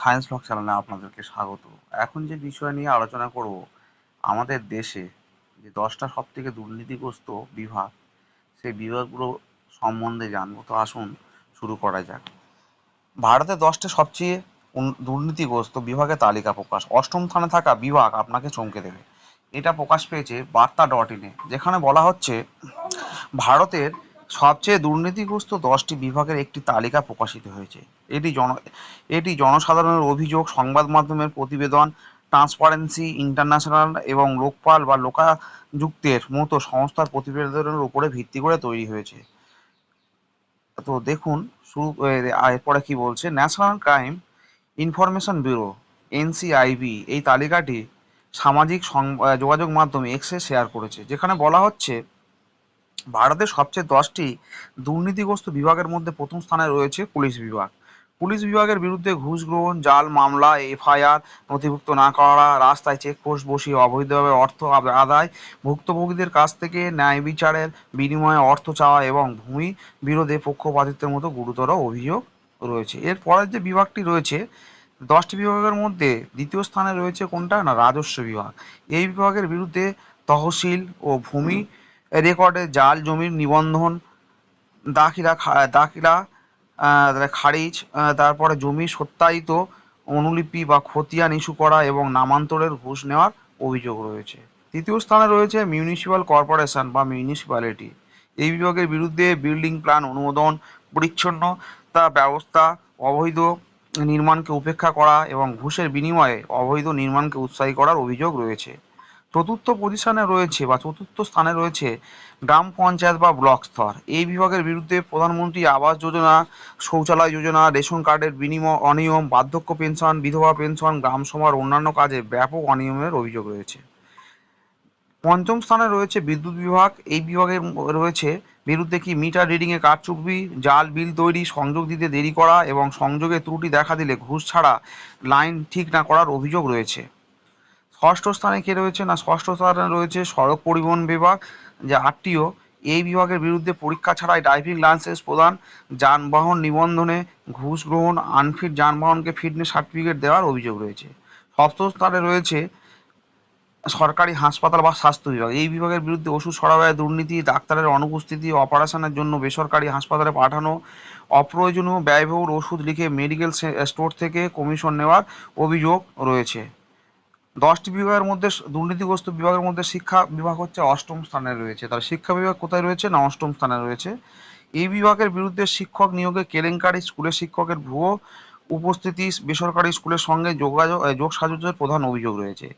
Science blog চ্যানেলে আপনাদেরকে স্বাগত। এখন যে বিষয় নিয়ে আলোচনা করব, আমাদের দেশে যে দশটা সব থেকে দুর্নীতিগ্রস্ত বিভাগ, সেই বিভাগগুলো সম্বন্ধে জানব। তো আসুন শুরু করা যাক। ভারতের দশটা সবচেয়ে দুর্নীতিগ্রস্ত বিভাগের তালিকা প্রকাশ। অষ্টম স্থানে থাকা বিভাগ আপনাকে চমকে দেবে। এটা প্রকাশ পেয়েছে বার্তা ডট ইনে যেখানে বলা হচ্ছে, ভারতের সবচেয়ে দুর্নীতিগ্রস্ত দশটি বিভাগের একটি তালিকা প্রকাশিত হয়েছে। এটি জন, এটি জনসাধারণের অভিযোগ, সংবাদ মাধ্যমের প্রতিবেদন ট্রান্সপারেন্সি ইন্টারন্যাশনাল এবং লোকপাল বা লোকাযুক্তের মতো সংস্থার প্রতিবেদনের উপরে ভিত্তি করে তৈরি হয়েছে। তো দেখুন, শুরু এরপরে কি বলছে? National crime information bureau NCIB এই তালিকাটি সামাজিক যোগাযোগ মাধ্যম এক্সে শেয়ার করেছে। যেখানে বলা হচ্ছে ভারতের সবচেয়ে দশটি দুর্নীতিগ্রস্ত বিভাগের মধ্যে প্রথম স্থানে রয়েছে পুলিশ বিভাগ। পুলিশ বিভাগের বিরুদ্ধে ঘুষ গ্রহণ, জাল মামলা, এফআইআর নথিভুক্ত না করা, রাস্তায় চেকপোস্ট বসিয়ে অবৈধভাবে অর্থ আদায়, ভুক্তভোগীদের কাছ থেকে ন্যায় বিচারের বিনিময়ে অর্থ চাওয়া এবং ভূমি বিরোধে পক্ষপাতিত্বের মতো গুরুতর অভিযোগ রয়েছে। এর পরের যে বিভাগটি রয়েছে, দশটি বিভাগের মধ্যে দ্বিতীয় স্থানে রয়েছে কোনটা? না, রাজস্ব বিভাগ। এই বিভাগের বিরুদ্ধে তহসিল ও ভূমি রেকর্ডে জাল, জমির নিবন্ধন, দাখিলা দাখিলা খারিজ তারপরে জমি সত্যায়িত, অনুলিপি বা খতিয়ান ইস্যু করা এবং নামান্তরের ঘুষ নেওয়ার অভিযোগ রয়েছে। তৃতীয় স্থানে রয়েছে মিউনিসিপ্যাল কর্পোরেশন বা মিউনিসিপ্যালিটি এই বিভাগের বিরুদ্ধে বিল্ডিং প্ল্যান অনুমোদন পরিচ্ছন্নতা ব্যবস্থা, অবৈধ নির্মাণকে উপেক্ষা করা এবং ঘুষের বিনিময়ে অবৈধ নির্মাণকে উৎসাহী করার অভিযোগ রয়েছে। চতুর্থ পজিশনে রয়েছে বা চতুর্থ স্থানে রয়েছে গ্রাম পঞ্চায়েত বা ব্লক স্তর। এই বিভাগের বিরুদ্ধে প্রধানমন্ত্রী আবাস যোজনা, শৌচালয় যোজনা, রেশন কার্ডের বিনিময় অনিয়ম, বার্ধক্য পেনশন, বিধবা পেনশন, গ্রাম সভার অন্যান্য কাজে ব্যাপক অনিয়মের অভিযোগ রয়েছে। পঞ্চম স্থানে রয়েছে বিদ্যুৎ বিভাগ। এই বিভাগের রয়েছে বিরুদ্ধে কি মিটার রিডিংয়ে কারচুপি জাল, বিল তৈরি, সংযোগ দিতে দেরি করা এবং সংযোগে ত্রুটি দেখা দিলে ঘুষ ছাড়া লাইন ঠিক না করার অভিযোগ রয়েছে। ষষ্ঠ স্থানে কে রয়েছে? না, ষষ্ঠ স্থানে রয়েছে সড়ক পরিবহন বিভাগ, যে আরটিও। এই বিভাগের বিরুদ্ধে পরীক্ষা ছাড়াই ড্রাইভিং লাইসেন্স প্রদান, যানবাহন নিবন্ধনে ঘুষ গ্রহণ আনফিট যানবাহনকে ফিটনেস সার্টিফিকেট দেওয়ার অভিযোগ রয়েছে। সপ্তম স্থানে রয়েছে সরকারি হাসপাতাল বা স্বাস্থ্য বিভাগ। এই বিভাগের বিরুদ্ধে ওষুধ সরবরাহে দুর্নীতি, ডাক্তারের অনুপস্থিতি, অপারেশনের জন্য বেসরকারি হাসপাতালে পাঠানো, অপ্রয়োজনীয় ব্যয়বহুল ওষুধ লিখে মেডিকেল স্টোর থেকে কমিশন নেওয়ার অভিযোগ রয়েছে। দশটি বিভাগের মধ্যে দুর্নীতিগ্রস্ত বিভাগের মধ্যে শিক্ষা বিভাগ হচ্ছে অষ্টম স্থানে রয়েছে। তার শিক্ষা বিভাগ কোথায় রয়েছে না অষ্টম স্থানে রয়েছে? এই বিভাগের বিরুদ্ধে শিক্ষক নিয়োগে কেলেঙ্কারি, স্কুলের শিক্ষকের ভুয়ো উপস্থিতি, বেসরকারি স্কুলের সঙ্গে যোগাযোগ যোগ সাজুজের প্রধান অভিযোগ রয়েছে।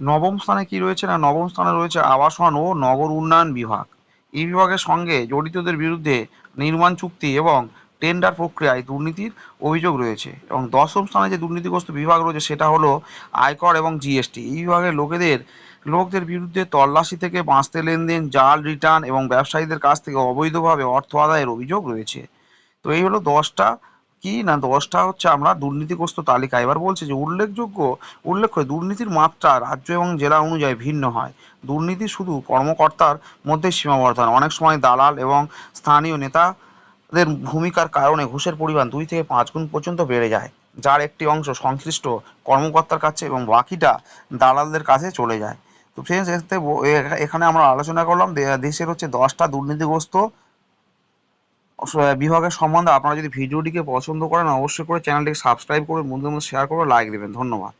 নবম স্থানে কি রয়েছে না নবম স্থানে রয়েছে আবাসন ও নগর উন্নয়ন বিভাগ। এই বিভাগের সঙ্গে জড়িতদের বিরুদ্ধে নির্মাণ চুক্তি এবং টেন্ডার প্রক্রিয়ায় দুর্নীতির অভিযোগ রয়েছে এবং দশম স্থানে যে দুর্নীতিগ্রস্ত বিভাগ রয়েছে সেটা হলো আয়কর এবং জিএসটি। এই বিভাগের লোকেদের, লোকদের বিরুদ্ধে তল্লাশি থেকে বাঁচতে লেনদেন, জাল রিটার্ন এবং ব্যবসায়ীদের কাছ থেকে অবৈধভাবে অর্থ আদায়ের অভিযোগ রয়েছে। তো এই হলো দশটা কি না, দশটা হচ্ছে আমরা দুর্নীতিগ্রস্ত তালিকা। এবার বলছে যে উল্লেখযোগ্য উল্লেখ্য দুর্নীতির মাত্রা রাজ্য এবং জেলা অনুযায়ী ভিন্ন হয়। দুর্নীতি শুধু কর্মকর্তার মধ্যে সীমাবদ্ধ অনেক সময় দালাল এবং স্থানীয় নেতাদের ভূমিকার কারণে ঘুষের পরিমাণ দুই থেকে পাঁচ গুণ পর্যন্ত বেড়ে যায়, যার একটি অংশ সংশ্লিষ্ট কর্মকর্তার কাছে এবং বাকিটা দালালদের কাছে চলে যায়। তো ফ্রেন্ডস এখানে আমরা আলোচনা করলাম দেশের হচ্ছে দশটা দুর্নীতিগ্রস্ত বিভাগের সম্বন্ধে। আপনারা যদি ভিডিওটিকে পছন্দ করেন, অবশ্যই করে চ্যানেলটিকে সাবস্ক্রাইব করবেন বন্ধুদের মধ্যে শেয়ার করে লাইক দেবেন। ধন্যবাদ।